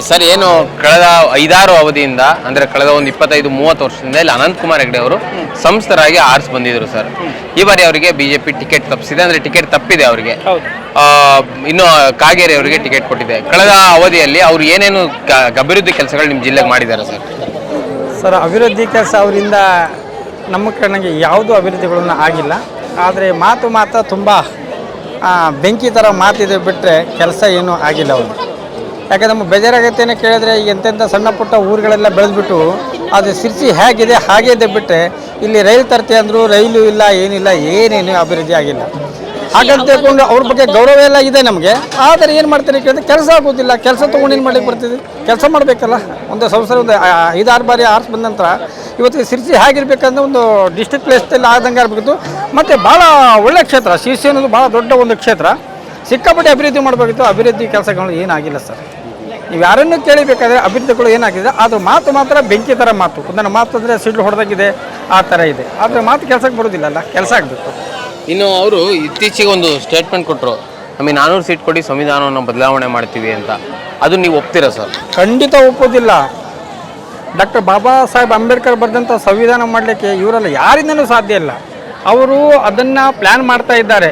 Sir. ಏನು ಕಳೆದ ಐದಾರು ಅವಧಿಯಿಂದ ಅಂದ್ರೆ ಕಳೆದ ಒಂದು ಇಪ್ಪತ್ತೈದು ಮೂವತ್ತು ವರ್ಷದಿಂದ ಇಲ್ಲಿ ಅನಂತ್ ಕುಮಾರ್ ಹೆಗಡೆ ಅವರು ಸಂಸ್ಥರಾಗಿ ಆರ್ಸ್ ಬಂದಿದ್ರು ಸರ್. ಈ ಬಾರಿ ಅವರಿಗೆ ಬಿಜೆಪಿ ಟಿಕೆಟ್ ತಪ್ಪಿಸಿದೆ ಅಂದ್ರೆ ಟಿಕೆಟ್ ತಪ್ಪಿದೆ ಅವರಿಗೆ. ಇನ್ನು ಕಾಗೇರಿ ಅವರಿಗೆ ಟಿಕೆಟ್ ಕೊಟ್ಟಿದೆ. ಕಳೆದ ಅವಧಿಯಲ್ಲಿ ಅವರು ಏನೇನು ಕ- ಅಭಿವೃದ್ಧಿ ಕೆಲಸಗಳು ನಿಮ್ಮ ಜಿಲ್ಲೆಗೆ ಮಾಡಿದ್ದಾರೆ ಸರ್? ಸರ್ ಅಭಿವೃದ್ಧಿ ಕೆಲಸ ಅವರಿಂದ ನಮ್ಮ ಕಣ್ಣಿಗೆ ಯಾವುದೂ ಅಭಿವೃದ್ಧಿಗಳನ್ನು ಆಗಿಲ್ಲ. ಆದರೆ ಮಾತು ಮಾತ್ರ ತುಂಬ ಆ, ಬೆಂಕಿ ಥರ ಮಾತಿದೆ ಬಿಟ್ಟರೆ ಕೆಲಸ ಏನೂ ಆಗಿಲ್ಲ ಅವರು ಯಾಕಂದ್ರೆ ನಮ್ಮ ಬೇಜಾರಾಗತ್ತೇನೆ ಕೇಳಿದ್ರೆ ಎಂತೆಂಥ ಸಣ್ಣ ಪುಟ್ಟ ಊರುಗಳೆಲ್ಲ ಬೆಳೆದ್ಬಿಟ್ಟು ಅದು ಸಿರ್ಸಿ ಹೇಗಿದೆ, ಹಾಗೆ ಇದೆ ಬಿಟ್ಟರೆ ಇಲ್ಲಿ ರೈಲು ತರ್ತೆ ಅಂದರು ರೈಲು ಇಲ್ಲ, ಏನಿಲ್ಲ, ಏನೇನು ಅಭಿವೃದ್ಧಿ ಆಗಿಲ್ಲ. ಹಾಗಂತ ತಿಳ್ಕೊಂಡು ಅವ್ರ ಬಗ್ಗೆ ಗೌರವ ಎಲ್ಲ ಇದೆ ನಮಗೆ. ಆದರೆ ಏನು ಮಾಡ್ತಾರೆ ಕೇಳಿದ್ರೆ ಕೆಲಸ ಆಗೋದಿಲ್ಲ, ಕೆಲಸ ತೊಗೊಂಡು ಏನು ಮಾಡ್ಲಿಕ್ಕೆ ಬರ್ತಿದೆ ಕೆಲಸ ಮಾಡಬೇಕಲ್ಲ, ಒಂದು ಸಂಸ್ಥೆ ಒಂದು ಐದಾರು ಬಾರಿ ಆರ್ಸ್ ಬಂದ ನಂತರ ಇವತ್ತು ಸಿರ್ಸಿ ಹೇಗಿರ್ಬೇಕಂದ್ರೆ ಒಂದು ಡಿಸ್ಟ್ರಿಕ್ಟ್ ಪ್ಲೇಸ್ದಲ್ಲಿ ಆದಂಗೆ ಆಗಬೇಕಿತ್ತು ಮತ್ತು ಭಾಳ ಒಳ್ಳೆ ಕ್ಷೇತ್ರ ಸಿರ್ಸಿ ಅನ್ನೋದು ಭಾಳ ದೊಡ್ಡ ಒಂದು ಕ್ಷೇತ್ರ. ಸಿಕ್ಕಾಪಟ್ಟೆ ಅಭಿವೃದ್ಧಿ ಮಾಡಬೇಕಿತ್ತು, ಅಭಿವೃದ್ಧಿ ಕೆಲಸಗಳು ಏನಾಗಿಲ್ಲ ಸರ್. ನೀವು ಯಾರನ್ನು ಕೇಳಿಬೇಕಾದ್ರೆ ಅಭಿವೃದ್ಧಿಗಳು ಏನಾಗಿದೆ? ಅದು ಮಾತು ಮಾತ್ರ ಬೆಂಕಿ ಥರ ಮಾತು. ನನ್ನ ಮಾತು ಅಂದರೆ ಸಿಡ್ಲು ಹೊಡೆದಾಗಿದೆ ಆ ಥರ ಇದೆ. ಆದರೆ ಮಾತು ಕೆಲಸಕ್ಕೆ ಬರೋದಿಲ್ಲಲ್ಲ ಕೆಲಸ ಆಗಬೇಕು ಇನ್ನು ಅವರು ಇತ್ತೀಚೆಗೆ ಒಂದು ಸ್ಟೇಟ್ಮೆಂಟ್ ಕೊಟ್ಟರು ನಮಗೆ ನಾನೂರು ಸೀಟ್ ಕೊಡಿ ಸಂವಿಧಾನವನ್ನು ಬದಲಾವಣೆ ಮಾಡ್ತೀವಿ ಅಂತ. ಅದು ನೀವು ಒಪ್ತೀರಾ ಸರ್? ಖಂಡಿತ ಒಪ್ಪೋದಿಲ್ಲ. ಡಾಕ್ಟರ್ ಬಾಬಾ ಸಾಹೇಬ್ ಅಂಬೇಡ್ಕರ್ ಬರೆದಂಥ ಸಂವಿಧಾನ ಮಾಡಲಿಕ್ಕೆ ಇವರೆಲ್ಲ ಯಾರಿಂದನೂ ಸಾಧ್ಯ ಇಲ್ಲ. ಅವರು ಅದನ್ನು ಪ್ಲ್ಯಾನ್ ಮಾಡ್ತಾ ಇದ್ದಾರೆ.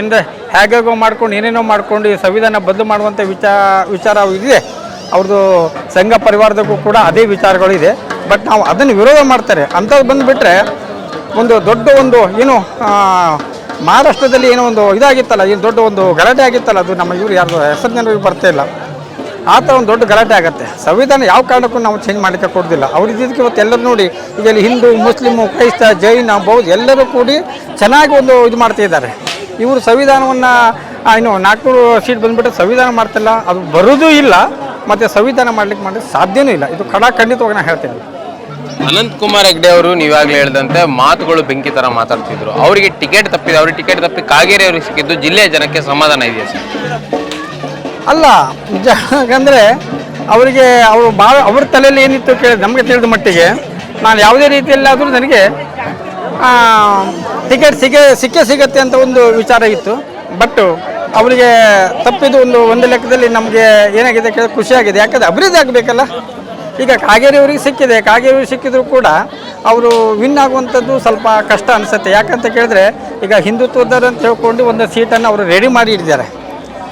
ಎಂದರೆ ಹೇಗೇಗೋ ಮಾಡ್ಕೊಂಡು, ಏನೇನೋ ಮಾಡ್ಕೊಂಡು ಈ ಸಂವಿಧಾನ ಬದಲು ಮಾಡುವಂಥ ವಿಚಾರ ವಿಚಾರ ಇದೆ. ಅವ್ರದ್ದು ಸಂಘ ಪರಿವಾರದಕ್ಕೂ ಕೂಡ ಅದೇ ವಿಚಾರಗಳಿದೆ ಬಟ್ ನಾವು ಅದನ್ನು ವಿರೋಧ ಮಾಡ್ತಾರೆ. ಅಂಥದ್ದು ಬಂದುಬಿಟ್ರೆ ಒಂದು ದೊಡ್ಡ ಒಂದು ಏನು ಮಹಾರಾಷ್ಟ್ರದಲ್ಲಿ ಏನೋ ಒಂದು ಇದಾಗಿತ್ತಲ್ಲ, ಏನು ದೊಡ್ಡ ಒಂದು ಗಲಾಟೆ ಆಗಿತ್ತಲ್ಲ, ಅದು ನಮ್ಮ ಇವರು ಯಾರು ಹೆಸರು ಜನರಿಗೆ ಬರ್ತಾ ಇಲ್ಲ. ಆ ಥರ ಒಂದು ದೊಡ್ಡ ಗಲಾಟೆ ಆಗುತ್ತೆ. ಸಂವಿಧಾನ ಯಾವ ಕಾರಣಕ್ಕೂ ನಾವು ಚೇಂಜ್ ಮಾಡಲಿಕ್ಕೆ ಕೊಡೋದಿಲ್ಲ. ಅವ್ರು ಇದಕ್ಕೆ ಇವತ್ತು ಎಲ್ಲರೂ ನೋಡಿ, ಈಗ ಹಿಂದೂ, ಮುಸ್ಲಿಮು, ಕ್ರೈಸ್ತ, ಜೈನ, ಬೌದ್ಧ ಎಲ್ಲರೂ ಕೂಡಿ ಚೆನ್ನಾಗಿ ಒಂದು ಇದು ಮಾಡ್ತಾ ಇದ್ದಾರೆ. ಇವರು ಸಂವಿಧಾನವನ್ನು ಇನ್ನು ನಾಲ್ಕುನೂರು ಸೀಟ್ ಬಂದುಬಿಟ್ಟು ಸಂವಿಧಾನ ಮಾಡ್ತಿಲ್ಲ ಅದು ಬರೋದೂ ಇಲ್ಲ ಮತ್ತು ಸಂವಿಧಾನ ಮಾಡ್ಲಿಕ್ಕೆ ಮಾಡಿದ್ರೆ ಸಾಧ್ಯವೂ ಇಲ್ಲ. ಇದು ಕಡ ಖಂಡಿತವಾಗಿ ನಾನು ಹೇಳ್ತೀನಿ. ಅನಂತ್ ಕುಮಾರ್ ಹೆಗ್ಡೆ ಅವರು ನೀವಾಗಲೇ ಹೇಳಿದಂತೆ ಮಾತುಗಳು ಬೆಂಕಿ ಥರ ಮಾತಾಡ್ತಿದ್ರು. ಅವರಿಗೆ ಟಿಕೆಟ್ ತಪ್ಪಿದೆ ಅವ್ರಿಗೆ ಟಿಕೆಟ್ ತಪ್ಪಿ ಕಾಗೇರಿ ಅವರಿಗೆ ಸಿಕ್ಕಿದ್ದು ಜಿಲ್ಲೆಯ ಜನಕ್ಕೆ ಸಮಾಧಾನ ಇದೆಯಾ ಸರ್? ಅಲ್ಲ ನಿಜ ಯಾಕಂದರೆ ಅವರಿಗೆ ಅವರು ಭಾಳ ಅವ್ರ ತಲೆಯಲ್ಲಿ ಏನಿತ್ತು ಕೇಳಿ ನಮಗೆ ತಿಳಿದ ಮಟ್ಟಿಗೆ ನಾನು ಯಾವುದೇ ರೀತಿಯಲ್ಲಾದರೂ ನನಗೆ ಟಿಕೆಟ್ ಸಿಗೇ, ಸಿಕ್ಕೇ ಸಿಗತ್ತೆ ಅಂತ ಒಂದು ವಿಚಾರ ಇತ್ತು. ಬಟ್ ಅವರಿಗೆ ತಪ್ಪಿದ್ದು ಒಂದು ಒಂದು ಲೆಕ್ಕದಲ್ಲಿ ನಮಗೆ ಏನಾಗಿದೆ ಖುಷಿಯಾಗಿದೆ ಯಾಕಂದರೆ ಅಭಿವೃದ್ಧಿ ಆಗಬೇಕಲ್ಲ. ಈಗ ಕಾಗೇರಿ ಅವರಿಗೆ ಸಿಕ್ಕಿದೆ. ಕಾಗೇರಿ ಸಿಕ್ಕಿದ್ರು ಕೂಡ ಅವರು ವಿನ್ ಆಗುವಂಥದ್ದು ಸ್ವಲ್ಪ ಕಷ್ಟ ಅನಿಸುತ್ತೆ. ಯಾಕಂತ ಕೇಳಿದ್ರೆ ಈಗ ಹಿಂದುತ್ವದವ್ರು ಅಂತ ಹೇಳ್ಕೊಂಡು ಒಂದು ಸೀಟನ್ನು ಅವರು ರೆಡಿ ಮಾಡಿ ಇಟ್ಟಿದ್ದಾರೆ.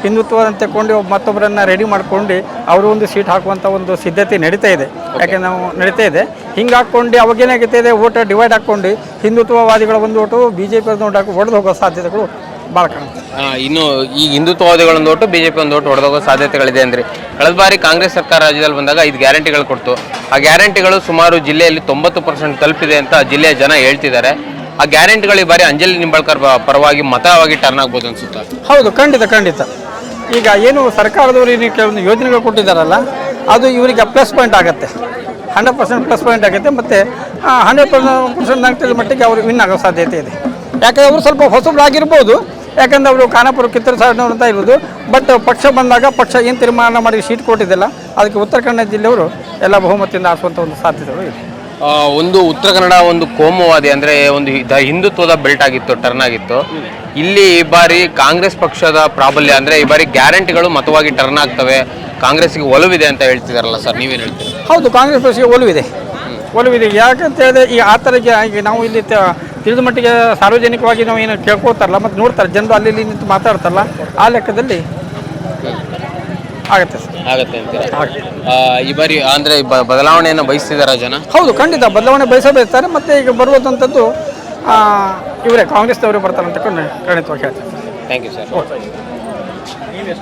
ಹಿಂದುತ್ವ ಅಂತ ತಗೊಂಡು ಮತ್ತೊಬ್ಬರನ್ನ ರೆಡಿ ಮಾಡ್ಕೊಂಡು ಅವರು ಒಂದು ಸೀಟ್ ಹಾಕುವಂಥ ಒಂದು ಸಿದ್ಧತೆ ನಡೀತಾ ಇದೆ. ಯಾಕೆ ನಾವು ನಡೀತಾ ಇದೆ. ಹಿಂಗೆ ಹಾಕ್ಕೊಂಡು ಅವಾಗೇನಾಗುತ್ತೆ ಇದೆ ಓಟ ಡಿವೈಡ್ ಹಾಕ್ಕೊಂಡು ಹಿಂದುತ್ವವಾದಿಗಳ ಒಂದು ಓಟು ಬಿ ಜೆ ಪಿ ಒಂದು ಓಟು ಒಡೆದು ಹೋಗೋ ಸಾಧ್ಯತೆಗಳು ಭಾಳ ಕಾಣುತ್ತೆ. ಇನ್ನು ಈ ಹಿಂದುತ್ವವಾದಿಗಳೊಂದು ಓಟು ಬಿಜೆಪಿ ಒಂದು ಓಟು ಹೊಡೆದೋಗೋ ಸಾಧ್ಯತೆಗಳಿದೆ ಅಂದ್ರೆ ಕಳೆದ ಬಾರಿ ಕಾಂಗ್ರೆಸ್ ಸರ್ಕಾರ ರಾಜ್ಯದಲ್ಲಿ ಬಂದಾಗ ಐದು ಗ್ಯಾರಂಟಿಗಳು ಕೊಡ್ತು. ಆ ಗ್ಯಾರಂಟಿಗಳು ಸುಮಾರು ಜಿಲ್ಲೆಯಲ್ಲಿ ತೊಂಬತ್ತು ಪರ್ಸೆಂಟ್ ತಲುಪಿದೆ ಅಂತ ಜಿಲ್ಲೆಯ ಜನ ಹೇಳ್ತಿದ್ದಾರೆ. ಆ ಗ್ಯಾರಂಟಿಗಳು ಈ ಬಾರಿ ಅಂಜಲಿ ನಿಂಬಾಳ್ಕರ್ ಪ- ಪರವಾಗಿ ಮತವಾಗಿ ಟರ್ನ್ ಆಗ್ಬೋದು ಅನ್ಸುತ್ತೆ? ಹೌದು ಖಂಡಿತ ಖಂಡಿತ. ಈಗ ಏನು ಸರ್ಕಾರದವರು ಏನು ಕೆಲವೊಂದು ಯೋಜನೆಗಳು ಕೊಟ್ಟಿದ್ದಾರಲ್ಲ, ಅದು ಇವರಿಗೆ ಪ್ಲಸ್ ಪಾಯಿಂಟ್ ಆಗುತ್ತೆ. ಹಂಡ್ರೆಡ್ ಪರ್ಸೆಂಟ್ ಪ್ಲಸ್ ಪಾಯಿಂಟ್ ಆಗುತ್ತೆ ಮತ್ತು ಹಂಡ್ರೆಡ್ ಪರ್ಸೆಂಟ್ ಆಗ್ತಿದ್ದ ಮಟ್ಟಿಗೆ ಅವರು ವಿನ್ ಆಗೋ ಸಾಧ್ಯತೆ ಇದೆ. ಯಾಕಂದರೆ ಅವರು ಸ್ವಲ್ಪ ಹೊಸಬ್ರಾಗಿರ್ಬೋದು, ಯಾಕಂದರೆ ಅವರು ಖಾನಾಪುರ ಕಿತ್ತರ ಸಾರಿನವರು ಅಂತ ಇರ್ಬೋದು ಬಟ್ ಪಕ್ಷ ಬಂದಾಗ ಪಕ್ಷ ಏನು ತೀರ್ಮಾನ ಮಾಡಿ ಸೀಟ್ ಕೊಟ್ಟಿದ್ದಿಲ್ಲ, ಅದಕ್ಕೆ ಉತ್ತರ ಕನ್ನಡ ಜಿಲ್ಲೆಯವರು ಎಲ್ಲ ಬಹುಮತದಿಂದ ಆರಿಸುವಂಥ ಒಂದು ಸಾಧ್ಯತೆಗಳು ಇದೆ. ಒಂದು ಉತ್ತರ ಕನ್ನಡ ಒಂದು ಕೋಮುವಾದಿ ಅಂದ್ರೆ ಒಂದು ದ- ಹಿಂದುತ್ವದ ಬೆಲ್ಟ್ ಆಗಿತ್ತು ಟರ್ನ್ ಆಗಿತ್ತು. ಇಲ್ಲಿ ಈ ಬಾರಿ ಕಾಂಗ್ರೆಸ್ ಪಕ್ಷದ ಪ್ರಾಬಲ್ಯ ಅಂದ್ರೆ ಈ ಬಾರಿ ಗ್ಯಾರಂಟಿಗಳು ಮತವಾಗಿ ಟರ್ನ್ ಆಗ್ತವೆ. ಕಾಂಗ್ರೆಸ್ಗೆ ಒಲವಿದೆ ಅಂತ ಹೇಳ್ತಿದಾರಲ್ಲ ಸರ್ ನೀವೇನು ಹೇಳ್ತೀರಿ? ಹೌದು ಕಾಂಗ್ರೆಸ್ ಪಕ್ಷಕ್ಕೆ ಒಲವಿದೆ. ಒಲವಿದೆ. ಯಾಕಂತ ಹೇಳಿದ್ರೆ ಈ ಆ ಥರ ಈಗ ನಾವು ಇಲ್ಲಿ ತಿಳಿದ ಮಟ್ಟಿಗೆ ಸಾರ್ವಜನಿಕವಾಗಿ ನಾವು ಏನು ಕೇಳ್ಕೊತಾರಲ್ಲ ಮತ್ತು ನೋಡ್ತಾರೆ. ಜನರು ಅಲ್ಲಿ ನಿಂತು ಮಾತಾಡ್ತಾರಲ್ಲ ಆ ಲೆಕ್ಕದಲ್ಲಿ. ಆಗುತ್ತೆ ಸರ್. ಆಗತ್ತೆ ಅಂತೀರಾ? ಆಗುತ್ತೆ. ಆ, ಈ ಬಾರಿ ಅಂದ್ರೆ ಬ- ಬದಲಾವಣೆಯನ್ನು ಬಯಸ್ತಿದಾರ ಜನ? ಹೌದು ಖಂಡಿತ ಬದಲಾವಣೆ ಬಯಸಬೇಕಾರೆ ಮತ್ತೆ ಈಗ ಬರುವಂಥದ್ದು ಇವರೇ ಕಾಂಗ್ರೆಸ್ದವರೇ ಬರ್ತಾರೆ ಅಂತ ಖಂಡಿತವಾಗಿ ಹೇಳ್ತಾರೆ ಥ್ಯಾಂಕ್ ಯು ಸರ್ ಓಕೆ.